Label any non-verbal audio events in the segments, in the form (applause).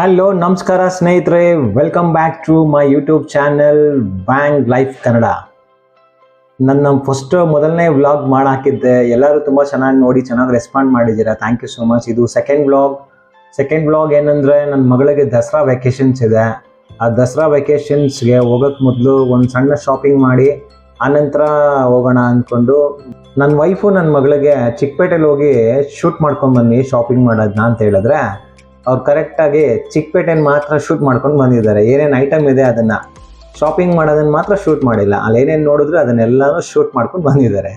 Hello ನಮಸ್ಕಾರ ಸ್ನೇಹಿತರೆ. Welcome back to my YouTube channel bang life Kannada ನನ್ನ first ಮೊದಲನೇ ವ್ಲಾಗ್ ಮಾಡಾಕಿದ್ದೆ. ಎಲ್ಲರೂ ತುಂಬ ಚೆನ್ನಾಗಿ ನೋಡಿ, ಚೆನ್ನಾಗಿ ರೆಸ್ಪಾಂಡ್ ಮಾಡಿದ್ದೀರಾ? ಥ್ಯಾಂಕ್ ಯು ಸೋ ಮಚ್ ಇದು ಸೆಕೆಂಡ್ ವ್ಲಾಗ್ ಸೆಕೆಂಡ್ ವ್ಲಾಗ್ ಏನಂದರೆ ನನ್ನ ಮಗಳಿಗೆ ದಸರಾ ವೆಕೇಷನ್ಸ್ ಇದೆ. ಆ ದಸರಾ ವೆಕೇಷನ್ಸ್ಗೆ ಹೋಗೋಕ್ಕೆ ಮೊದಲು ಒಂದು ಸಣ್ಣ ಶಾಪಿಂಗ್ ಮಾಡಿ, ಆನಂತರ ಹೋಗೋಣ ಅಂದ್ಕೊಂಡು ನನ್ನ ವೈಫು ನನ್ನ ಮಗಳಿಗೆ ಚಿಕ್ಕಪೇಟೆಲಿ ಹೋಗಿ ಶೂಟ್ ಮಾಡ್ಕೊಂಡು ಬನ್ನಿ ಶಾಪಿಂಗ್ ಮಾಡೋದನ್ನ ಅಂತ ಹೇಳಿದ್ರೆ. ಅವ್ರು ಕರೆಕ್ಟಾಗಿ ಚಿಕ್ಕಪೇಟೆನ ಮಾತ್ರ ಶೂಟ್ ಮಾಡ್ಕೊಂಡು ಬಂದಿದ್ದಾರೆ. ಏನೇನು ಐಟಮ್ ಇದೆ ಅದನ್ನು ಶಾಪಿಂಗ್ ಮಾಡೋದನ್ನು ಮಾತ್ರ ಶೂಟ್ ಮಾಡಿಲ್ಲ. ಅಲ್ಲಿ ಏನೇನು ನೋಡಿದ್ರು ಅದನ್ನೆಲ್ಲನೂ ಶೂಟ್ ಮಾಡ್ಕೊಂಡು ಬಂದಿದ್ದಾರೆ.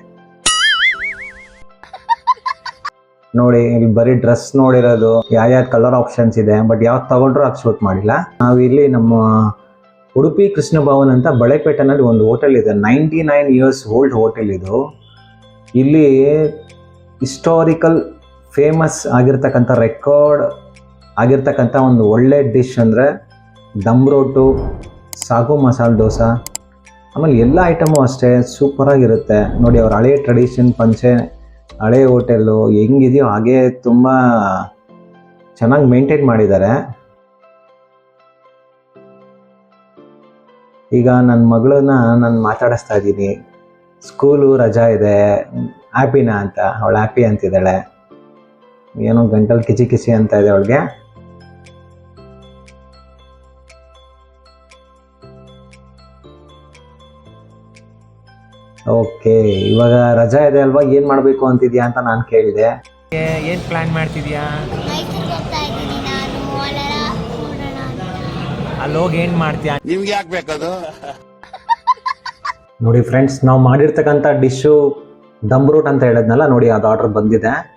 ನೋಡಿ, ಇಲ್ಲಿ ಬರೀ ಡ್ರೆಸ್ ನೋಡಿರೋದು, ಯಾವ್ಯಾವ ಕಲರ್ ಆಪ್ಷನ್ಸ್ ಇದೆ ಬಟ್ ಯಾವ್ದು ತಗೊಂಡ್ರು ಅದು ಶೂಟ್ ಮಾಡಿಲ್ಲ. ನಾವು ಇಲ್ಲಿ ನಮ್ಮ ಉಡುಪಿ ಕೃಷ್ಣ ಭವನ್ ಅಂತ ಬಳೆಪೇಟೆನಲ್ಲಿ ಒಂದು ಹೋಟೆಲ್ ಇದೆ. Ninety nine years old hotel ಇದು. ಇಲ್ಲಿ ಹಿಸ್ಟೋರಿಕಲ್ ಫೇಮಸ್ ಆಗಿರ್ತಕ್ಕಂಥ ರೆಕಾರ್ಡ್ ಆಗಿರ್ತಕ್ಕಂಥ ಒಂದು ಒಳ್ಳೆ ಡಿಶ್ ಅಂದರೆ ದಮ್ ರೋಟು, ಸಾಗು ಮಸಾಲೆ ದೋಸೆ. ಆಮೇಲೆ ಎಲ್ಲ ಐಟಮು ಅಷ್ಟೇ ಸೂಪರಾಗಿರುತ್ತೆ ನೋಡಿ, ಅವ್ರ ಹಳೆ ಟ್ರೆಡಿಷನ್ ಪಂಚೆ, ಹಳೆ ಹೋಟೆಲ್ಲು ಹೆಂಗಿದೆಯೋ ಹಾಗೆ ತುಂಬ ಚೆನ್ನಾಗಿ ಮೇಂಟೈನ್ ಮಾಡಿದ್ದಾರೆ. ಈಗ ನನ್ನ ಮಗಳನ್ನ ನಾನು ಮಾತಾಡಿಸ್ತಾ ಇದ್ದೀನಿ. ಸ್ಕೂಲು ರಜಾ ಇದೆ ಹ್ಯಾಪಿನಾ ಅಂತ. ಅವಳು ಹ್ಯಾಪಿ ಅಂತಿದ್ದಾಳೆ. ಏನೋ ಗಂಟಲು ಕಿಚಿ ಕಿಚಿ ಅಂತ ಇದೆ ಅವಳಿಗೆ. ಓಕೆ ಇವಾಗ ರಜಾ ಇದೆ ಅಲ್ವಾ? ಏನು ಮಾಡಬೇಕು ಅಂತಿದ್ಯಾ ಅಂತ ನಾನು ಕೇಳಿದೆ. ಏನ್ ಪ್ಲಾನ್ ಮಾಡ್ತಿದ್ಯಾ? ಅಲ್ಲೋಗಿ ಅಲ್ಲಿ ಹೋಗಿ ಏನ್ ಮಾಡ್ತೀಯಾ? ನಿಮ್ಗೆ ಯಾಕೆ ಬೇಕದು? (laughs) ನೋಡಿ ಫ್ರೆಂಡ್ಸ್ ನಾವು ಮಾಡಿರ್ತಕ್ಕಂಥ ಡಿಶ್ಶು ದಮ್ ರೂಟ್ ಅಂತ ಹೇಳಿದ್ನಲ್ಲ ನೋಡಿ ಅದು ಆರ್ಡರ್ ಬಂದಿದೆ.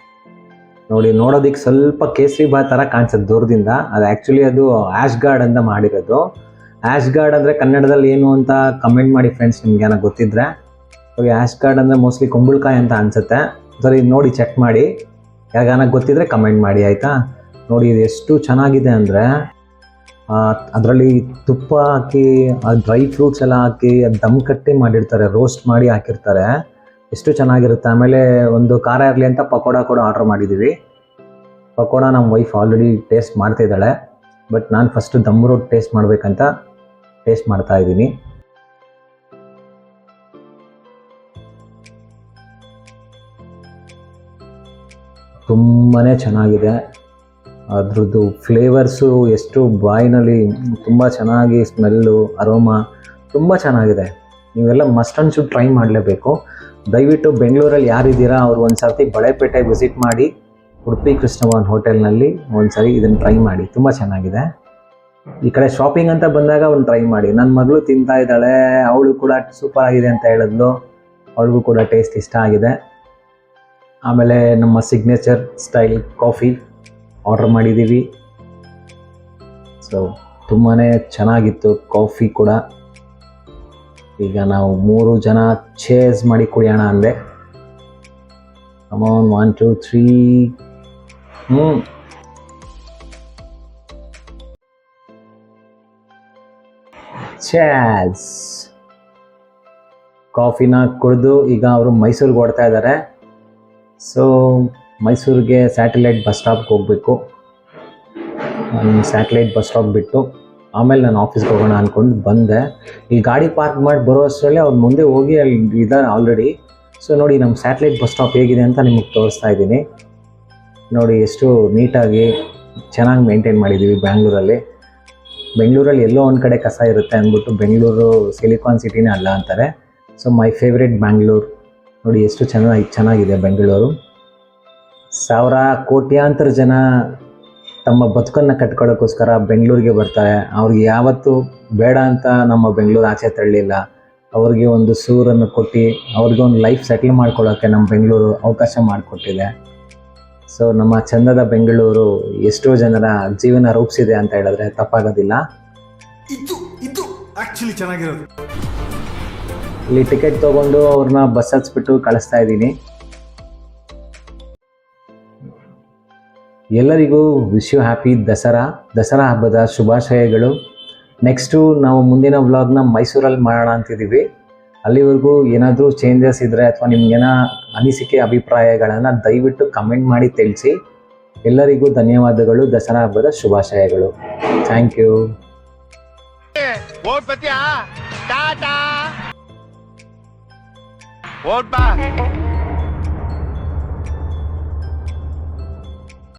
ನೋಡಿ ನೋಡೋದಕ್ಕೆ ಸ್ವಲ್ಪ ಕೇಸರಿ ಬಾತ್ ಥರ ಕಾಣಿಸುತ್ತೆ ದೂರದಿಂದ. ಅದು ಆ್ಯಕ್ಚುಲಿ ಅದು ಆ್ಯಶ್ ಗಾರ್ಡ್ ಅಂತ ಮಾಡಿರೋದು. ಆ್ಯಶ್ ಗಾರ್ಡ್ ಅಂದರೆ ಕನ್ನಡದಲ್ಲಿ ಏನು ಅಂತ ಕಮೆಂಟ್ ಮಾಡಿ ಫ್ರೆಂಡ್ಸ್ ನಿಮ್ಗೆ ಏನೋ ಗೊತ್ತಿದ್ರೆ. ಆ್ಯಶ್ ಕಾರ್ಡ್ ಅಂದರೆ ಮೋಸ್ಟ್ಲಿ ಕುಂಬಳಕಾಯಿ ಅಂತ ಅನಿಸುತ್ತೆ. ಸರಿ ನೋಡಿ ಚೆಕ್ ಮಾಡಿ. ಯಾರಿಗಾನ ಗೊತ್ತಿದ್ರೆ ಕಮೆಂಟ್ ಮಾಡಿ, ಆಯಿತಾ? ನೋಡಿ, ಇದು ಎಷ್ಟು ಚೆನ್ನಾಗಿದೆ ಅಂದರೆ ಅದರಲ್ಲಿ ತುಪ್ಪ ಹಾಕಿ ಡ್ರೈ ಫ್ರೂಟ್ಸ್ ಎಲ್ಲ ಹಾಕಿ, ಅದು ದಮ್ ಕಟ್ಟಿ ಮಾಡಿರ್ತಾರೆ ರೋಸ್ಟ್ ಮಾಡಿ ಹಾಕಿರ್ತಾರೆ. ಎಷ್ಟು ಚೆನ್ನಾಗಿರುತ್ತೆ. ಆಮೇಲೆ ಒಂದು ಖಾರ ಇರಲಿ ಅಂತ ಪಕೋಡ ಕೂಡ ಆರ್ಡರ್ ಮಾಡಿದ್ದೀವಿ ಪಕೋಡ ನಮ್ಮ ವೈಫ್ ಆಲ್ರೆಡಿ ಟೇಸ್ಟ್ ಮಾಡ್ತಿದ್ದಾಳೆ ಬಟ್ ನಾನು ಫಸ್ಟ್ ದಮ್ ರೋಟ್ ಟೇಸ್ಟ್ ಮಾಡಬೇಕಂತ ಟೇಸ್ಟ್ ಮಾಡ್ತಾ ಇದ್ದೀನಿ. ತುಂಬಾ ಚೆನ್ನಾಗಿದೆ. ಅದ್ರದ್ದು ಫ್ಲೇವರ್ಸು ಎಷ್ಟು ಬಾಯಿನಲ್ಲಿ ತುಂಬ ಚೆನ್ನಾಗಿ ಸ್ಮೆಲ್ಲು ಅರೋಮ ತುಂಬ ಚೆನ್ನಾಗಿದೆ. ನೀವೆಲ್ಲ ಮಸ್ಟ್ ಆ್ಯಂಡ್ ಶುಡ್ ಟ್ರೈ ಮಾಡಲೇಬೇಕು. ದಯವಿಟ್ಟು ಬೆಂಗಳೂರಲ್ಲಿ ಯಾರಿದ್ದೀರಾ, ಅವ್ರು ಒಂದು ಸರ್ತಿ ಬಳೆಪೇಟೆ ವಿಸಿಟ್ ಮಾಡಿ ಉಡುಪಿ ಕೃಷ್ಣವಾನ್ ಹೋಟೆಲ್ನಲ್ಲಿ ಒಂದು ಸರಿ ಇದನ್ನು ಟ್ರೈ ಮಾಡಿ. ತುಂಬ ಚೆನ್ನಾಗಿದೆ. ಈ ಕಡೆ ಶಾಪಿಂಗ್ ಅಂತ ಬಂದಾಗ ಒಂದು ಟ್ರೈ ಮಾಡಿ. ನನ್ನ ಮಗಳು ತಿಂತಾ ಇದ್ದಾಳೆ, ಅವಳು ಕೂಡ ಸೂಪರ್ ಆಗಿದೆ ಅಂತ ಹೇಳಿದ್ಲು. ಅವಳಿಗೂ ಕೂಡ ಟೇಸ್ಟ್ ಇಷ್ಟ ಆಗಿದೆ. ಆಮೇಲೆ ನಮ್ಮ ಸಿಗ್ನೇಚರ್ ಸ್ಟೈಲ್ ಕಾಫಿ ಆರ್ಡರ್ ಮಾಡಿದ್ದೀವಿ. ಸೊ ತುಂಬಾ ಚೆನ್ನಾಗಿತ್ತು ಕಾಫಿ ಕೂಡ. ಈಗ ನಾವು ಮೂರು ಜನ ಚೇಸ್ ಮಾಡಿ ಕುಡಿಯೋಣ ಅಂದೆ. ಅಮೌನ್ ಒನ್ ಟು ತ್ರೀ ಹ್ಞೂ ಚೇಸ್ ಕಾಫಿನ ಕುಡಿದು ಈಗ ಅವರು ಮೈಸೂರಿಗೆ ಓಡ್ತಾ ಇದ್ದಾರೆ ಸೊ ಮೈಸೂರಿಗೆ ಸ್ಯಾಟಲೈಟ್ ಬಸ್ ಸ್ಟಾಪ್ಗೆ ಹೋಗಬೇಕು. ಸ್ಯಾಟಲೈಟ್ ಬಸ್ ಸ್ಟಾಪ್ ಬಿಟ್ಟು ಆಮೇಲೆ ನಾನು ಆಫೀಸ್ಗೆ ಹೋಗೋಣ ಅಂದ್ಕೊಂಡು ಬಂದೆ. ಈ ಗಾಡಿ ಪಾರ್ಕ್ ಮಾಡಿ ಬರೋ ಅಷ್ಟರಲ್ಲಿ ಅವ್ರು ಮುಂದೆ ಹೋಗಿ ಅಲ್ಲಿ ಇದ್ದಾನೆ ಆಲ್ರೆಡಿ ಸೊ ನೋಡಿ ನಮ್ಮ ಸ್ಯಾಟಲೈಟ್ ಬಸ್ ಸ್ಟಾಪ್ ಹೇಗಿದೆ ಅಂತ ನಿಮಗೆ ತೋರಿಸ್ತಾ ಇದ್ದೀನಿ. ನೋಡಿ ಎಷ್ಟು ನೀಟಾಗಿ ಚೆನ್ನಾಗಿ ಮೇಂಟೈನ್ ಮಾಡಿದ್ದೀವಿ ಬ್ಯಾಂಗ್ಳೂರಲ್ಲಿ. ಬೆಂಗಳೂರಲ್ಲಿ ಎಲ್ಲೋ ಒಂದು ಕಡೆ ಕಸ ಇರುತ್ತೆ ಅಂದ್ಬಿಟ್ಟು ಬೆಂಗಳೂರು ಸಿಲಿಕಾನ್ ಸಿಟಿನೇ ಅಲ್ಲ ಅಂತಾರೆ. ಸೊ ಮೈ ಫೇವ್ರೆಟ್ ಬ್ಯಾಂಗ್ಳೂರ್ ನೋಡಿ ಎಷ್ಟು ಚೆನ್ನಾಗಿ ಚೆನ್ನಾಗಿದೆ ಬೆಂಗಳೂರು. ಸಾವಿರ ಕೋಟ್ಯಾಂತರ ಜನ ತಮ್ಮ ಬದುಕನ್ನು ಕಟ್ಕೊಳ್ಳೋಕ್ಕೋಸ್ಕರ ಬೆಂಗಳೂರಿಗೆ ಬರ್ತಾರೆ. ಅವ್ರಿಗೆ ಯಾವತ್ತೂ ಬೇಡ ಅಂತ ನಮ್ಮ ಬೆಂಗಳೂರು ಆಚೆ ತಳ್ಳಿಲ್ಲ ಅವ್ರಿಗೆ ಒಂದು ಸೂರನ್ನು ಕೊಟ್ಟು ಅವ್ರಿಗೆ ಒಂದು ಲೈಫ್ ಸೆಟ್ಲ್ ಮಾಡ್ಕೊಳ್ಳೋಕ್ಕೆ ನಮ್ಮ ಬೆಂಗಳೂರು ಅವಕಾಶ ಮಾಡಿಕೊಟ್ಟಿದೆ. ಸೊ ನಮ್ಮ ಚಂದದ ಬೆಂಗಳೂರು ಎಷ್ಟೋ ಜನರ ಜೀವನ ರೂಪಿಸಿದೆ ಅಂತ ಹೇಳಿದ್ರೆ ತಪ್ಪಾಗೋದಿಲ್ಲ. ಇದು ಇದು ಚೆನ್ನಾಗಿರೋದು. ಇಲ್ಲಿ ಟಿಕೆಟ್ ತೊಗೊಂಡು ಅವ್ರನ್ನ ಬಸ್ ಹತ್ಸ್ಬಿಟ್ಟು ಕಳಿಸ್ತಾ ಇದ್ದೀನಿ. ಎಲ್ಲರಿಗೂ wish you happy Dasara. Dasara ಹಬ್ಬದ ಶುಭಾಶಯಗಳು. ನೆಕ್ಸ್ಟು ನಾವು ಮುಂದಿನ ವ್ಲಾಗ್ನ ಮೈಸೂರಲ್ಲಿ ಮಾಡೋಣ ಅಂತಿದ್ದೀವಿ. ಅಲ್ಲಿವರೆಗೂ ಏನಾದರೂ ಚೇಂಜಸ್ ಇದ್ದರೆ ಅಥವಾ ಏನೋ ಅನಿಸಿಕೆ, ಅಭಿಪ್ರಾಯಗಳನ್ನು ದಯವಿಟ್ಟು ಕಮೆಂಟ್ ಮಾಡಿ ತಿಳಿಸಿ. ಎಲ್ಲರಿಗೂ ಧನ್ಯವಾದಗಳು. ದಸರಾ ಹಬ್ಬದ ಶುಭಾಶಯಗಳು. Thank you Hold back.